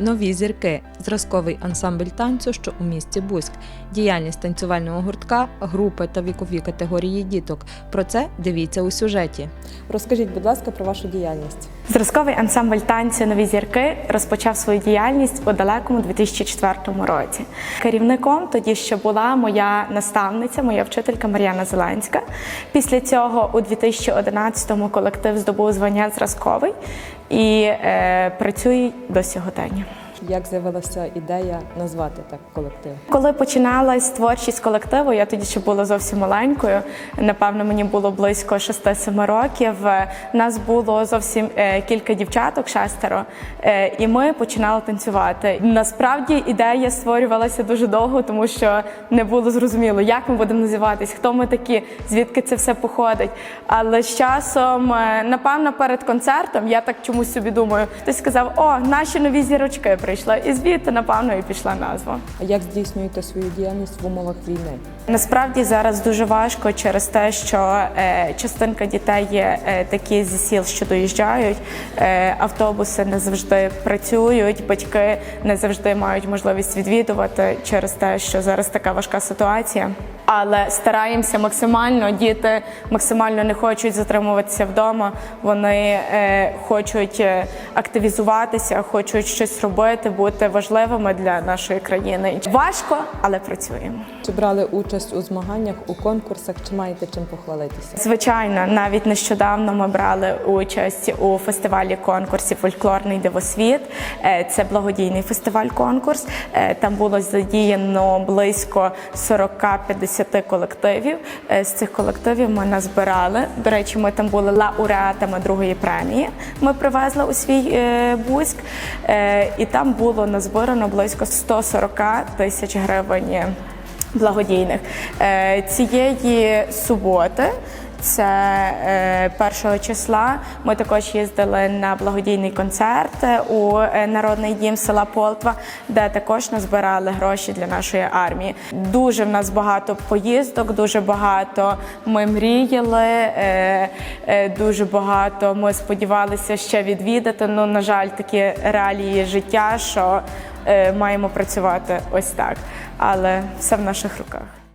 Нові зірки зразковий ансамбль танцю, що у місті Буськ, діяльність танцювального гуртка, групи та вікові категорії діток. Про це дивіться у сюжеті. Розкажіть, будь ласка, про вашу діяльність. Зразковий ансамбль танцю Нові зірки розпочав свою діяльність у далекому 2004 році. Керівником тоді ще була моя наставниця, моя вчителька Мар'яна Зеленська. Після цього у 2011-му колектив здобув звання зразковий і е, працює до сьогодення. Як з'явилася ідея назвати так колектив? Коли починалась творчість колективу, я тоді ще була зовсім маленькою. Напевно, мені було близько 6-7 років. Нас було зовсім е, кілька дівчаток, шестеро, е, і ми починали танцювати. Насправді ідея створювалася дуже довго, тому що не було зрозуміло, як ми будемо називатись, хто ми такі, звідки це все походить. Але з часом, е, напевно, перед концертом я так чомусь собі думаю, хтось сказав: О, наші нові зірочки прийшли. І звідти, напевно, і пішла назва. А як здійснюєте свою діяльність в умовах війни? Насправді зараз дуже важко через те, що е, частинка дітей є е, такі зі сіл, що доїжджають. Е, автобуси не завжди працюють, батьки не завжди мають можливість відвідувати через те, що зараз така важка ситуація. Але стараємося максимально. Діти максимально не хочуть затримуватися вдома. Вони е, хочуть е, активізуватися, хочуть щось робити, бути важливими для нашої країни. Важко, але працюємо. Чи брали участь у змаганнях, у конкурсах, чи маєте чим похвалитися? Звичайно, навіть нещодавно ми брали участь у фестивалі конкурсі Фольклорний дивосвіт. Е, Це благодійний фестиваль-конкурс. Е, Там було задіяно близько 40-50 колективів. Е, З цих колективів ми назбирали. До речі, ми там були лауреатами другої премії. Ми привезли у свій Бузьк, Буськ, Е, і там було назбирано близько 140 тисяч гривень благодійних. Е, Цієї суботи. Це е, першого числа. Ми також їздили на благодійний концерт е, у е, народний дім села Полтва, де також назбирали гроші для нашої армії. Дуже в нас багато поїздок, дуже багато ми мріяли, дуже багато ми сподівалися ще відвідати. Ну, на жаль, такі реалії життя, що маємо працювати ось так. Але все в наших руках.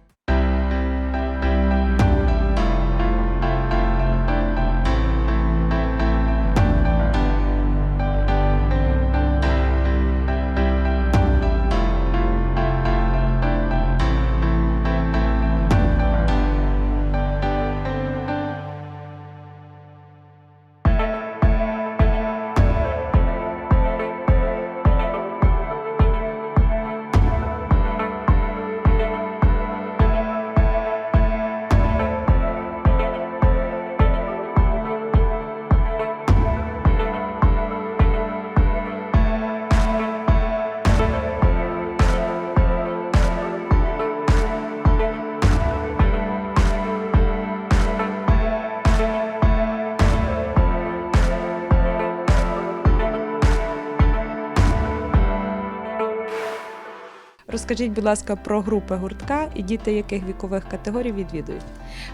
Розкажіть, будь ласка, про групи гуртка і діти яких вікових категорій відвідують.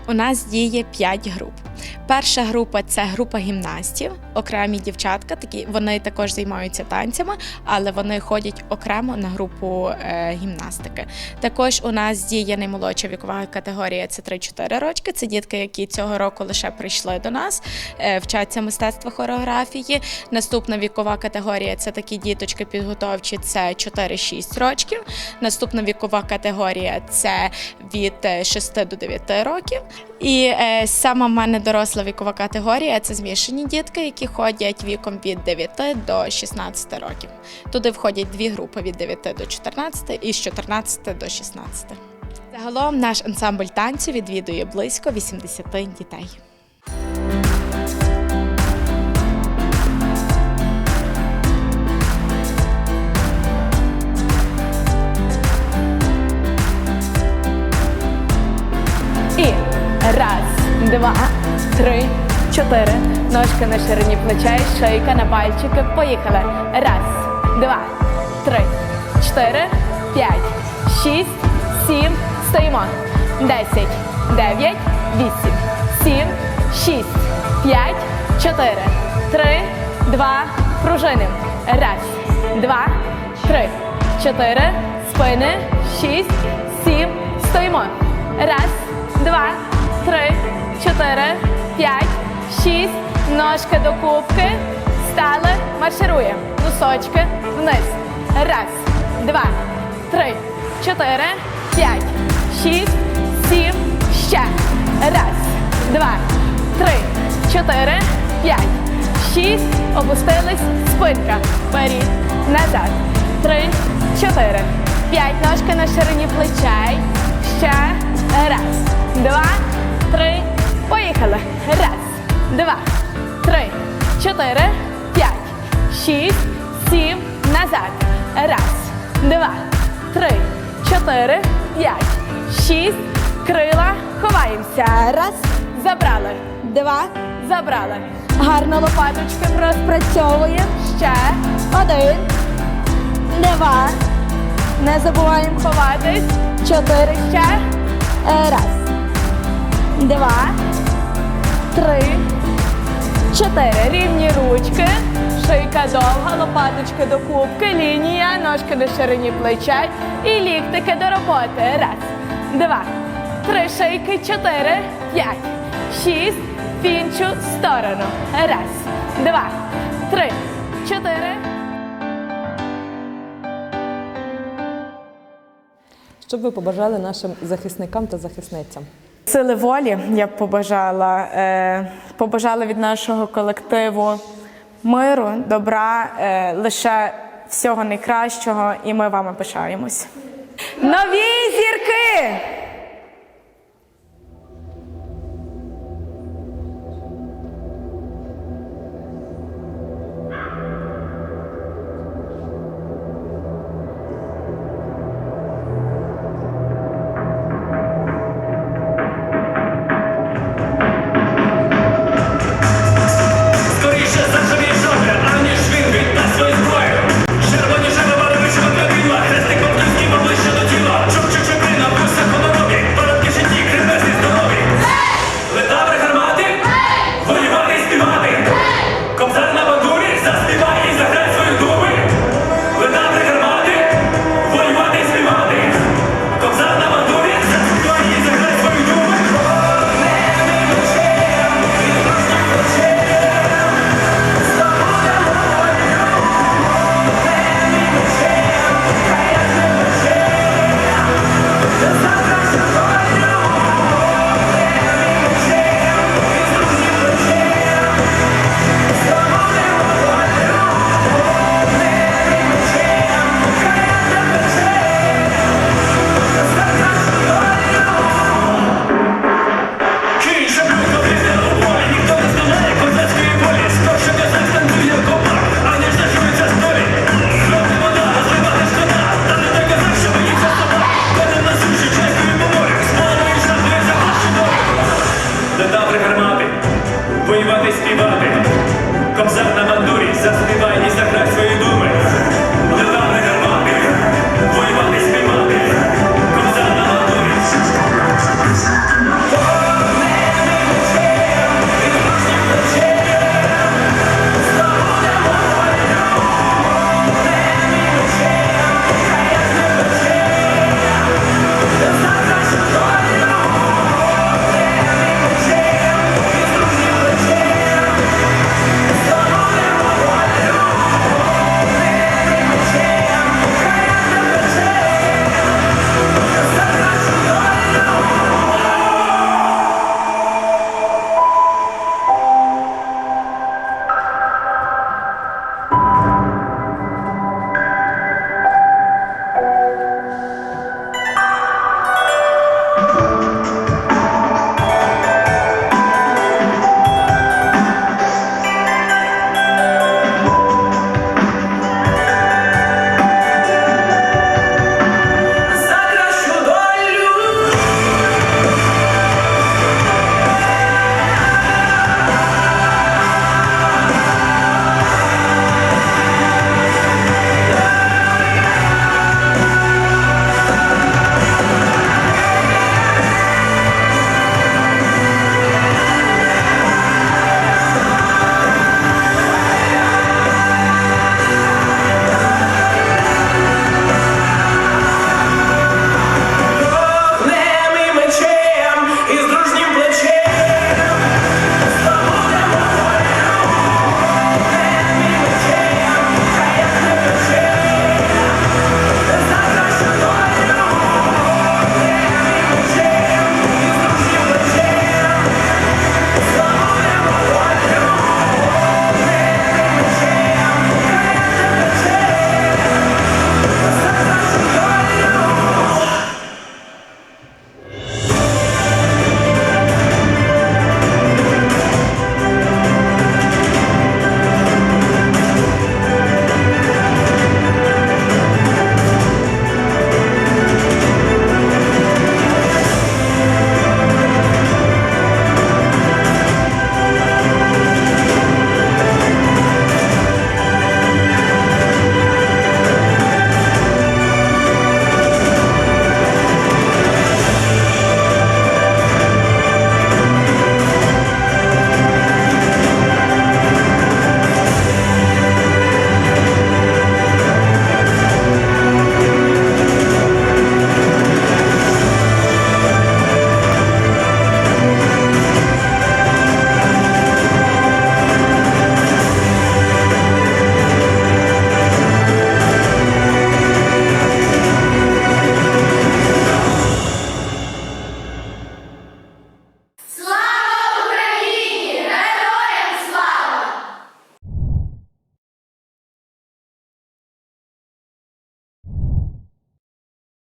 У нас діє 5 груп. Перша група це група гімнастів, окремі дівчатка. Такі вони також займаються танцями, але вони ходять окремо на групу е, гімнастики. Також у нас діє наймолодша вікова категорія це 3-4 рочки. Це дітки, які цього року лише прийшли до нас, е, вчаться мистецтва хореографії. Наступна вікова категорія це такі діточки підготовчі, це 4-6 років. Наступна вікова категорія це від е, 6 до 9 років. І е, сама в мене доросла вікова категорія це змішані дітки, які ходять віком від 9 до 16 років. Туди входять дві групи від 9 до 14 і з 14 до 16. Загалом наш ансамбль танцю відвідує близько 80 дітей. Два, три, чотири. Ножки на ширині плечей, шийка на пальчики. Поїхали. Раз, два, три, чотири, п'ять, шість, сім. Стоїмо. Десять, дев'ять, вісім, сім, шість, п'ять, чотири, три, два. Пружини. Раз, два, три, чотири, спини, шість, сім. Стоїмо. Раз, два, три, чотири, п'ять, шість. Ножки до кубки. Стали. Маршируємо. Носочки вниз. Раз, два, три, чотири, п'ять, шість, сім. Ще. Раз, два, три, чотири, п'ять, шість. Опустились. Спинка. Вперед. Назад. Три, чотири, п'ять. Ножки на ширині плечей. Ще. Раз, два, три. Поїхали. Раз, два, три, чотири, п'ять, шість, сім. Назад. Раз, два, три, чотири, п'ять, шість. Крила. Ховаємося. Раз. Забрали. Два. Забрали. Гарно лопаточки розпрацьовуємо. Ще. Один. Два. Не забуваємо ховатись. Чотири ще. Раз. Два. Три. Чотири. Рівні ручки. Шийка довга, лопаточки до кубки, лінія, ножки на ширині плечей і ліктики до роботи. Раз, два, три шийки, чотири, п'ять, шість. В іншу сторону. Раз, два, три, чотири. Що б ви побажали нашим захисникам та захисницям? Сили волі я б побажала, е, побажала від нашого колективу миру, добра, е, лише всього найкращого, і ми вами пишаємось. Нові зірки!